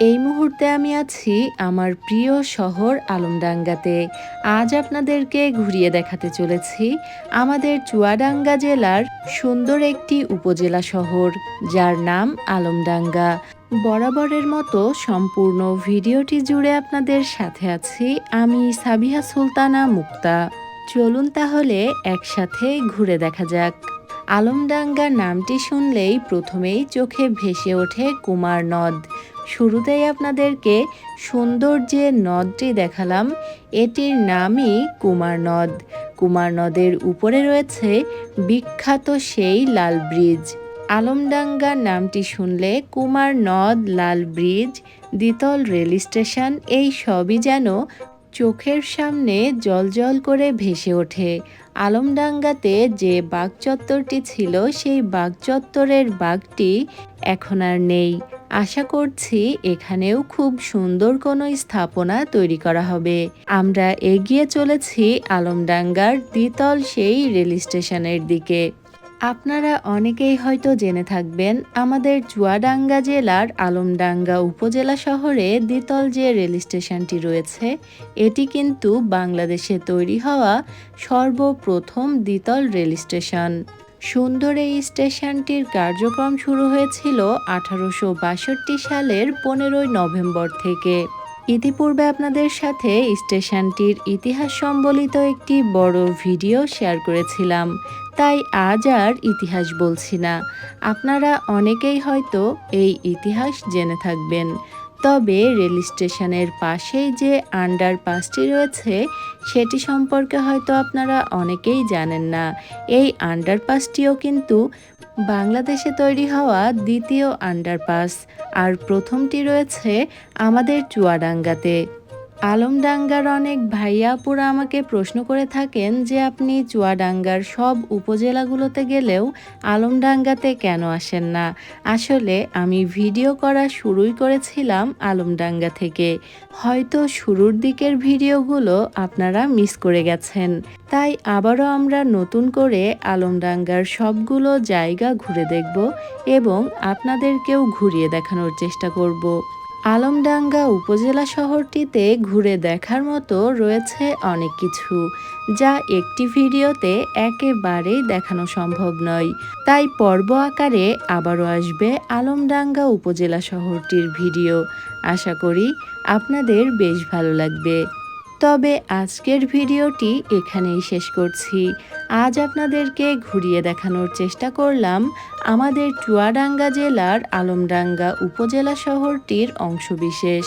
এই মুহূর্তে আমি আছি আমার প্রিয় শহর আলমডাঙ্গাতে। আজ আপনাদেরকে ঘুরিয়ে দেখাতে চলেছি আমাদের চুয়াডাঙ্গা জেলার সুন্দর একটি উপজেলা শহর, যার নাম আলমডাঙ্গা। বরাবরের মতো সম্পূর্ণ ভিডিওটি জুড়ে আপনাদের সাথে আছি আমি সাবিহা সুলতানা মুক্তা। চলুন তাহলে একসাথে ঘুরে দেখা যাক। আলমডাঙ্গা নামটি শুনলেই প্রথমেই চোখে ভেসে ওঠে কুমার নদ। শুরুতেই আপনাদেরকে সুন্দর যে নদটি দেখালাম। এটির নামই কুমার নদ। কুমার নদের উপরে রয়েছে বিখ্যাত সেই লাল ব্রিজ। আলমডাঙ্গা নামটি শুনলে কুমার নদ, লাল ব্রিজ, দ্বিতল রেল স্টেশন, এই সবই যেন চোখের সামনে জলজল করে ভেসে ওঠে। আলমডাঙ্গাতে যে বাগচত্বরটি ছিল, সেই বাগচত্বরের বাঘটি এখন আর নেই। আশা করছি এখানেও খুব সুন্দর কোনো স্থাপনা তৈরি করা হবে। আমরা এগিয়ে চলেছি আলমডাঙ্গার দ্বিতল সেই রেল স্টেশনের দিকে। আপনারা অনেকেই হয়তো জেনে থাকবেন, আমাদের চুয়াডাঙ্গা জেলার আলমডাঙ্গা উপজেলা শহরে দ্বিতল যে রেল স্টেশনটি রয়েছে, এটি কিন্তু বাংলাদেশে তৈরি হওয়া সর্বপ্রথম দ্বিতল রেল স্টেশন। সুন্দর এই স্টেশনটির কার্যক্রম শুরু হয়েছিল আঠারোশো বাষট্টি সালের পনেরোই নভেম্বর থেকে। ইতিপূর্বে আপনাদের সাথে স্টেশনটির ইতিহাস সম্বলিত একটি বড় ভিডিও শেয়ার করেছিলাম। তাই আজ আর ইতিহাস বলছি না। আপনারা অনেকেই হয়তো এই ইতিহাস জেনে থাকবেন। তবে রেল স্টেশনের পাশেই যে আন্ডারপাসটি রয়েছে, সেটি সম্পর্কে হয়তো আপনারা অনেকেই জানেন না। এই আন্ডারপাসটিও কিন্তু বাংলাদেশে তৈরি হওয়া দ্বিতীয় আন্ডারপাস। আর প্রথমটি রয়েছে আমাদের চুয়াডাঙ্গাতে। আলমডাঙ্গার অনেক ভাইয়াপুরা আমাকে প্রশ্ন করে থাকেন যে আপনি চুয়াডাঙ্গার সব উপজেলাগুলোতে গেলেও আলমডাঙ্গাতে কেন আসেন না? আসলে আমি ভিডিও করা শুরুই করেছিলাম আলমডাঙ্গা থেকে। হয়তো শুরুর দিকের ভিডিওগুলো আপনারা মিস করে গেছেন। তাই আবারও আমরা নতুন করে আলমডাঙ্গার সবগুলো জায়গা ঘুরে দেখব এবং আপনাদেরকেও ঘুরিয়ে দেখানোর চেষ্টা করব। আলমডাঙ্গা উপজেলা শহরটিতে ঘুরে দেখার মতো রয়েছে অনেক কিছু, যা একটি ভিডিওতে একেবারেই দেখানো সম্ভব নয়। তাই পর্ব আকারে আবারও আসবে আলমডাঙ্গা উপজেলা শহরটির ভিডিও। আশা করি আপনাদের বেশ ভালো লাগবে। তবে আজকের ভিডিওটি এখানেই শেষ করছি। আজ আপনাদেরকে ঘুরিয়ে দেখানোর চেষ্টা করলাম আমাদের চুয়াডাঙ্গা জেলার আলমডাঙ্গা উপজেলা শহরটির অংশবিশেষ।